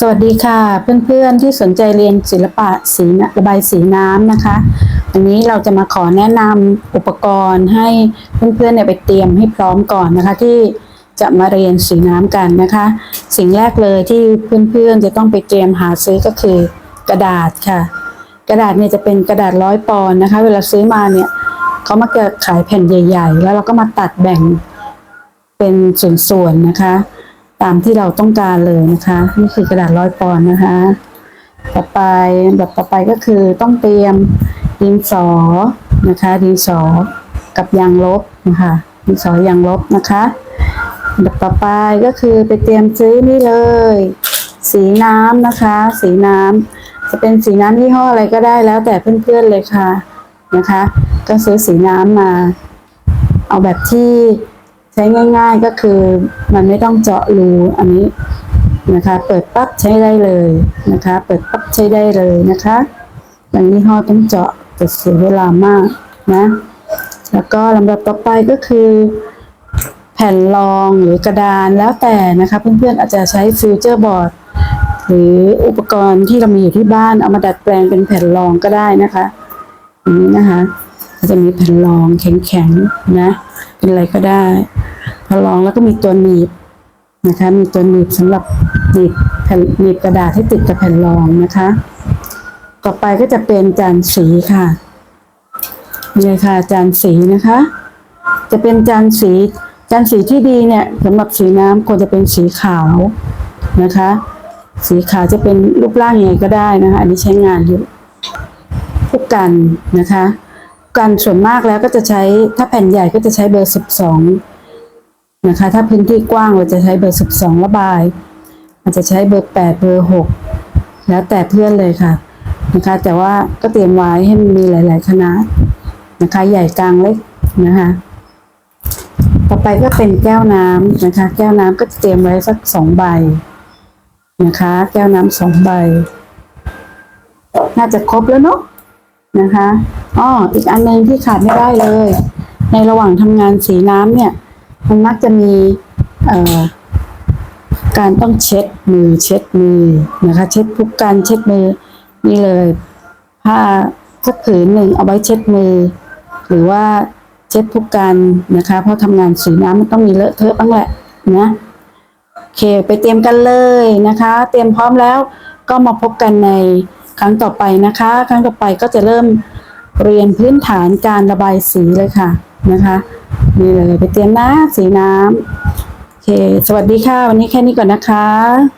สวัสดีค่ะ เพื่อนๆที่สนใจเรียนศิลปะสีระบายสีน้ำนะคะ วันนี้เราจะมาขอแนะนำอุปกรณ์ให้เพื่อนๆเนี่ยไปเตรียมให้พร้อมก่อนนะคะ ที่จะมาเรียนสีน้ำกันนะคะ สิ่งแรกเลยที่เพื่อนๆจะต้องไปเตรียมหาซื้อก็คือกระดาษค่ะ กระดาษเนี่ยจะเป็นกระดาษร้อยปอนด์นะคะ เวลาซื้อมาเนี่ยเขามักจะขายแผ่นใหญ่ ๆ แล้วเราก็มาตัดแบ่งเป็นส่วนๆนะคะ ตามที่เราต้องการเลยนะคะ นี่คือกระดาษร้อยปอนด์นะคะ ต่อไปอันดับต่อไปก็คือต้องเตรียมดินสอนะคะดินสอกับยางลบนะคะดินสอยางลบนะคะอันดับต่อไปก็คือไปเตรียมซื้อนี่เลย สีน้ำนะคะ สีน้ำจะเป็นสีน้ำยี่ห้ออะไรก็ได้แล้วแต่เพื่อนๆเลยค่ะนะคะ ก็ซื้อสีน้ำมา เอาแบบที่ ช้ง่าย ๆก็คือมันไม่ต้องเจาะรูอันนี้นะคะ เปิดปั๊บใช้ได้เลยนะคะ เปิดปั๊บใช้ได้เลยนะคะบางยี่ห้อต้องเจาะจะเสียเวลามากนะ แล้วก็ลำดับต่อไปก็คือ แผ่นรองหรือกระดานแล้วแต่นะคะเพื่อนๆอาจจะใช้ฟิวเจอร์บอร์ดหรืออุปกรณ์ที่เรามีอยู่ที่บ้านเอามาดัดแปลงเป็นแผ่นรองก็ได้นะคะอย่างนี้นะคะ จะมีแผ่นรองแข็งๆนะ เป็นอะไรก็ได้ พอรองแล้วก็มีตัวหนีบนะคะ มีตัวหนีบสำหรับหนีบแผ่นหนีบกระดาษให้ติดกับแผ่นรองนะคะ ต่อไปก็จะเป็นจานสีค่ะนี่ค่ะจานสีนะคะ จะเป็นจานสีจานสีที่ดีเนี่ยสำหรับสีน้ำควรจะเป็นสีขาวนะคะ สีขาวจะเป็นรูปร่างยังไงก็ได้นะคะ อันนี้ใช้งานอยู่ผู้กันนะคะ กันส่วนมากแล้วก็จะใช้ถ้าแผ่นใหญ่ก็จะใช้เบอร์สิบสองนะคะ ถ้าพื้นที่กว้างเราจะใช้เบอร์สิบสองระบายอาจจะใช้เบอร์แปดเบอร์หกแล้วแต่เพื่อนเลยค่ะนะคะ แต่ว่าก็เตรียมไว้ให้มันมีหลายๆขนาดนะคะ ใหญ่กลางเล็กนะคะ ต่อไปก็เป็นแก้วน้ำนะคะ แก้วน้ำก็จะเตรียมไว้สักสองใบนะคะ แก้วน้ำสองใบ น่าจะครบแล้วเนาะ นะคะอ้ออีกอันหนึงที่ขาดไม่ได้เลย ในระหว่างทำงานสีน้ำเนี่ยมันมักจะมีเอ่อการต้องเช็ดมือเช็ดมือนะคะ เช็ดทุกการเช็ดมือนี่เลยผ้าสักผืนหนึ่งเอาไว้เช็ดมือ หรือว่าเช็ดทุกการนะคะ เพราะทำงานสีน้ำมันต้องมีเลอะเทอะบ้างแหละนะโอเคไปเตรียมกันเลยนะคะ เตรียมพร้อมแล้วก็มาพบกันใน ครั้งต่อไปนะคะ ครั้งต่อไปก็จะเริ่มเรียนพื้นฐานการระบายสีเลยค่ะนะคะนี่เลยไปเตรียมนะสีน้ำโอเค สวัสดีค่ะ วันนี้แค่นี้ก่อนนะคะ